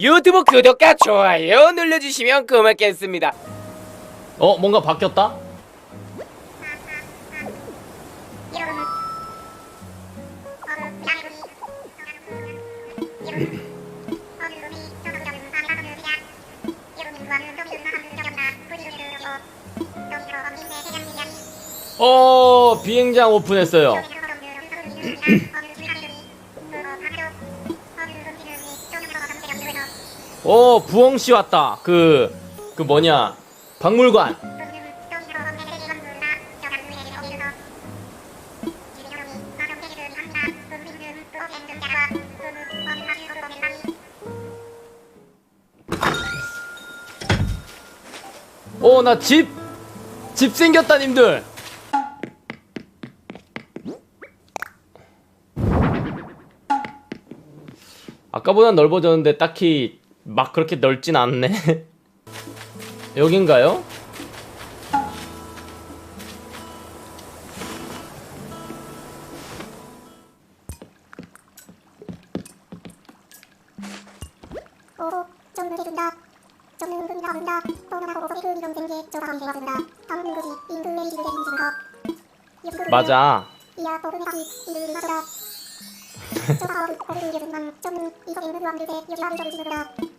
유튜브 구독과 좋아요 눌러주시면 고맙겠습니다. 어 뭔가 바뀌었다? 어 비행장 오픈했어요. 어 부엉 씨 왔다. 그그 뭐냐 박물관. 어나집 집 생겼다 님들. 아까보단 넓어졌는데 딱히 막 그렇게 넓진 않네. 여긴가요? 오호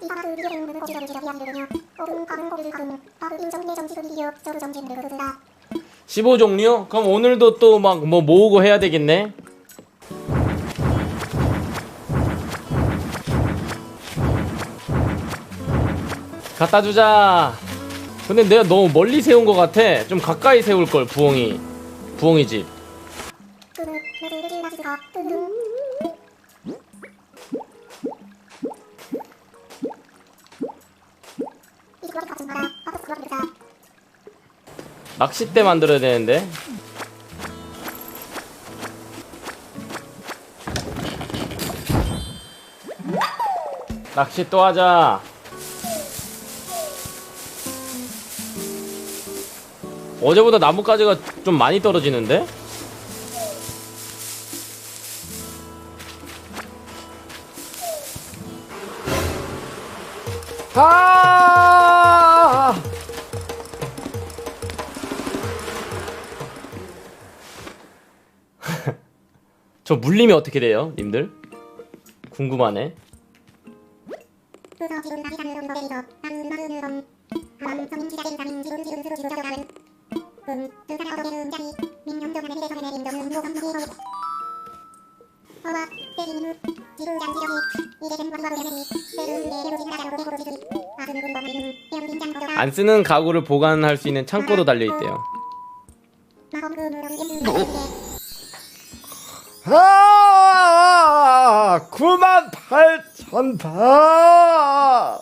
있는 누가 믿는 고르 그 미전에 나가를 와서 르르 그게 저는 생각오냐 어 화석 같은 것도 모을 수도 있네. 다 15종류? 그럼 오늘도 또 막 뭐 모으고 해야 되겠네. 갖다 주자. 근데 내가 너무 멀리 세운 것 같아. 좀 가까이 세울 걸 부엉이. 부엉이 집. 낚싯대 만들어야 되는데. 낚시 또 하자. 어제보다 나뭇가지가 좀 많이 떨어지는데? 아! 저 물리면 어떻게 돼요, 님들? 궁금하네. 안 쓰는 가구를 보관할 수 있는 창고도 달려 있대요. 아, 9만 8천 바.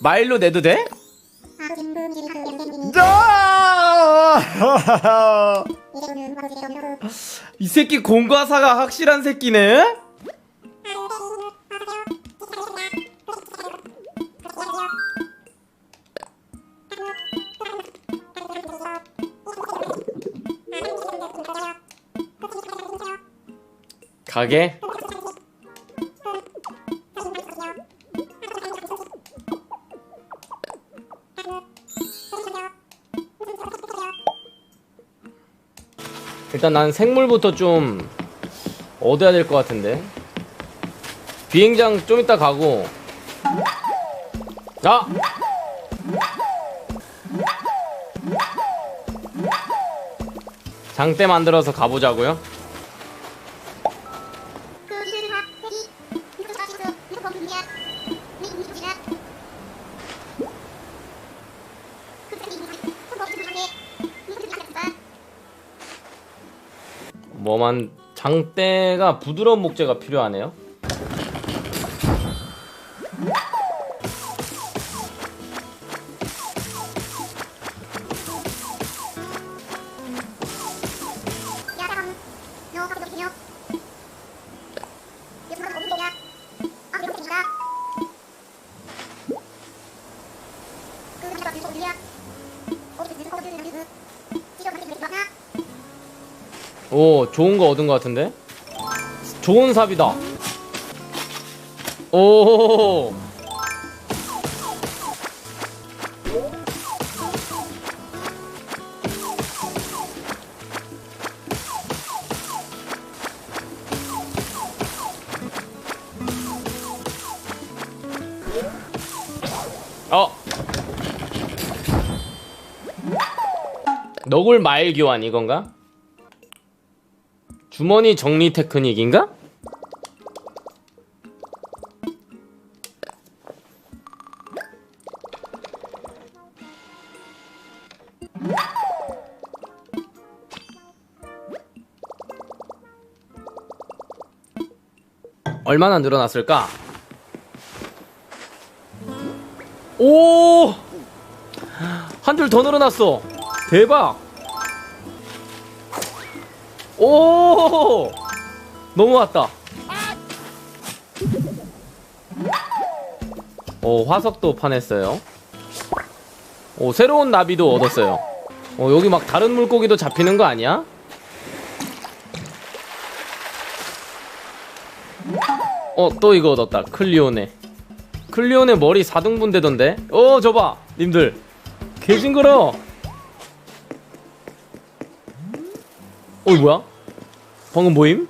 마일로 내도 돼? 아! 이 새끼 공과사가 확실한 새끼네? 가게? 일단 난 생물부터 좀 얻어야 될 것 같은데 비행장 좀 이따 가고 아! 장대 만들어서 가보자고요 뭐만 장대가 부드러운 목재가 필요하네요 오 좋은 거 얻은 거 같은데? 좋은 삽이다. 오. 어. 너굴 마일 교환 이건가? 주머니 정리 테크닉인가? 얼마나 늘어났을까? 오! 한 줄 더 늘어났어. 대박! 오! 넘어왔다. 오, 화석도 파냈어요. 오, 새로운 나비도 얻었어요. 어, 여기 막 다른 물고기도 잡히는 거 아니야? 어, 또 이거 얻었다. 클리오네. 클리오네 머리 4등분 되던데? 어, 저봐! 님들. 개 징그러! 어, 이거 뭐야? 방금 뭐임?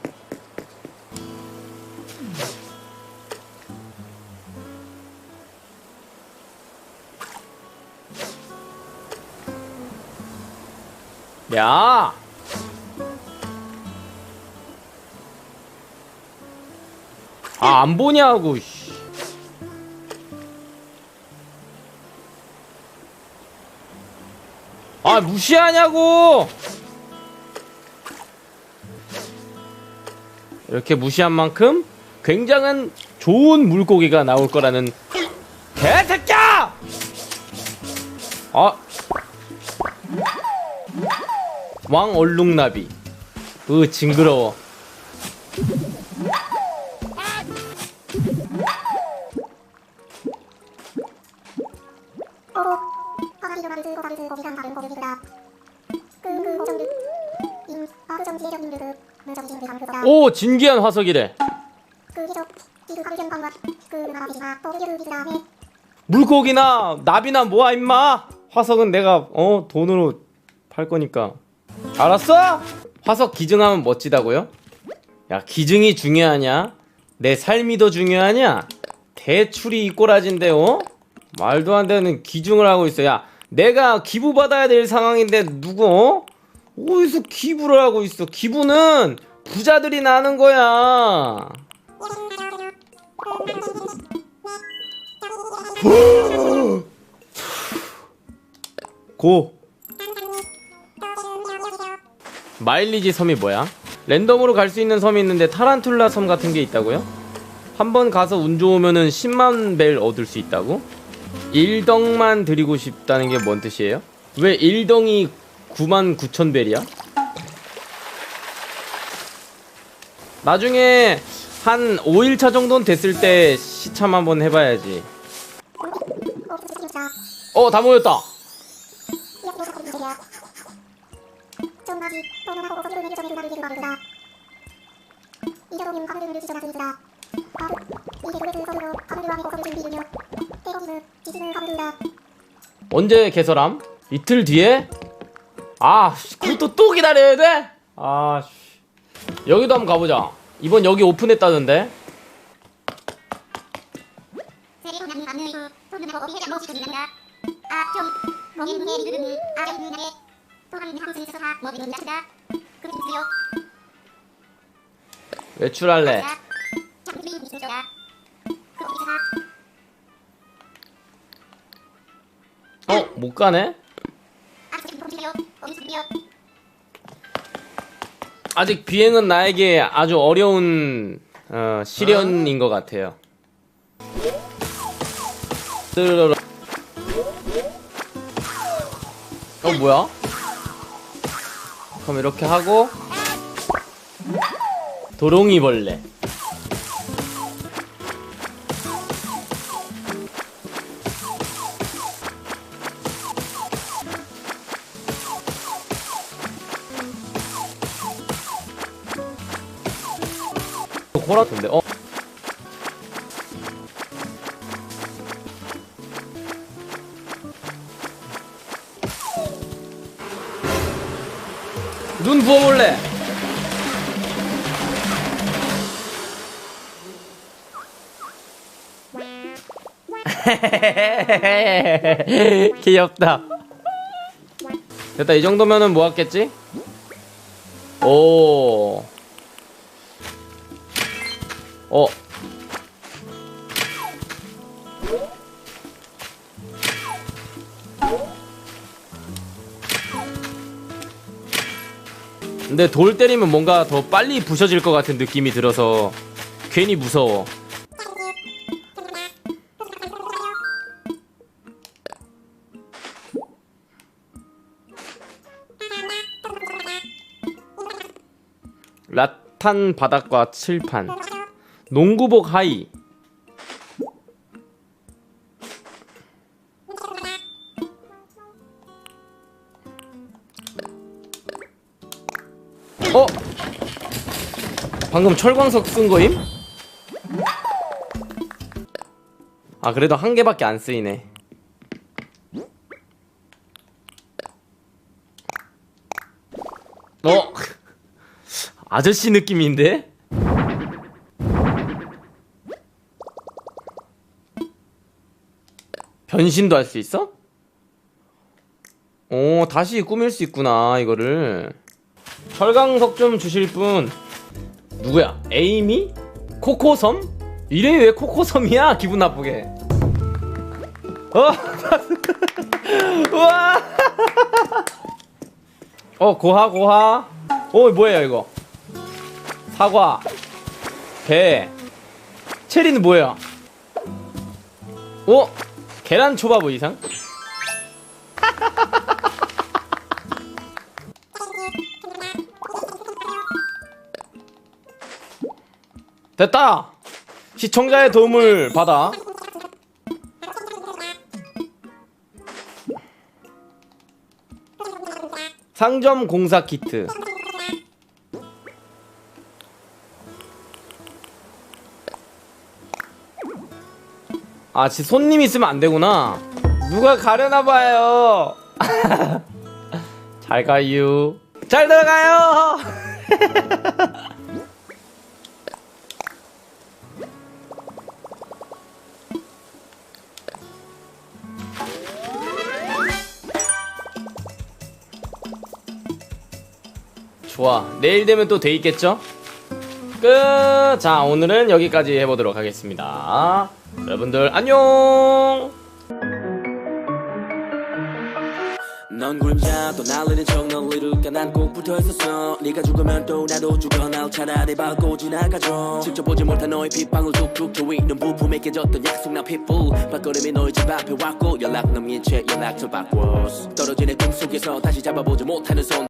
야! 아, 안 보냐고, 씨. 아, 무시하냐고! 이렇게 무시한 만큼 굉장한 좋은 물고기가 나올 거라는 개새끼야! 아 왕 얼룩나비 으 징그러워 오로 파가리로 만든 고가르드 고기랑 다른 고기들이다 그그 고정들 임 아그 정 지혜력님들 그 무정진 비상 그거다 오 진기한 화석이래 물고기나 나비나 뭐야 임마 화석은 내가 어 돈으로 팔 거니까 알았어? 화석 기증하면 멋지다고요? 야 기증이 중요하냐? 내 삶이 더 중요하냐? 대출이 이 꼬라진데 어? 말도 안 되는 기증을 하고 있어 야 내가 기부 받아야 될 상황인데 누구 어? 어디서 기부를 하고 있어 기부는 부자들이 나는 거야 고 마일리지 섬이 뭐야? 랜덤으로 갈 수 있는 섬이 있는데 타란툴라 섬 같은 게 있다고요? 한 번 가서 운 좋으면은 10만 벨 얻을 수 있다고? 1덩만 드리고 싶다는 게 뭔 뜻이에요? 왜 1덩이 9만 9천 벨이야? 나중에 한 5일차 정도는 됐을 때 시참 한번 해봐야지 어 다 모였다 언제 개설함? 이틀 뒤에? 아, 씨, 그것도 또 기다려야 돼? 아, 씨. 여기도 한번 가보자. 이번 여기 오픈했다던데? 외출할래. 어, 못 가네? 아직 비행은 나에게 아주 어려운 어, 시련인 것 같아요. 어 뭐야? 그럼 이렇게 하고 도롱이 벌레. 호라던데 어? 눈 부어볼래 귀엽다 됐다 이 정도면은 모았겠지? 오. 어. 근데 돌 때리면 뭔가 더 빨리 부셔질 것 같은 느낌이 들어서 괜히 무서워. 라탄 바닥과 칠판 농구복 하이 어? 방금 철광석 쓴 거임? 아 그래도 한 개밖에 안 쓰이네 어? 아저씨 느낌인데? 변신도 할 수 있어? 오, 다시 꾸밀 수 있구나, 이거를. 철강석 좀 주실 분. 누구야? 에이미? 코코섬? 이름이 왜 코코섬이야? 기분 나쁘게. 어? 우와! 어, 고하, 고하. 어, 뭐예요, 이거? 사과, 배, 체리는 뭐야? 어? 계란 초밥 이상? 됐다! 시청자의 도움을 받아. 상점 공사 키트. 아, 지 손님 있으면 안 되구나. 누가 가려나 봐요. 잘 가요. 잘 들어가요. 좋아. 내일 되면 또 돼 있겠죠? 끝. 자, 오늘은 여기까지 해보도록 하겠습니다. 여러분들 안녕. 넌 그림자 또 날리는 척넌 이룰까? 난꼭 붙어있었어. 네가 죽으면 또 나도 죽어 날 차라리 밟고 지나가줘 직접 보지 못한 너의 핏방울 툭툭 조이는 부품에 깨졌던 약속 나 핏불 발걸음이 너의 집 앞에 왔고 연락 넘긴 채 연락처 바꿔. 떨어진 내 꿈속에서 다시 잡아보지 못하는 손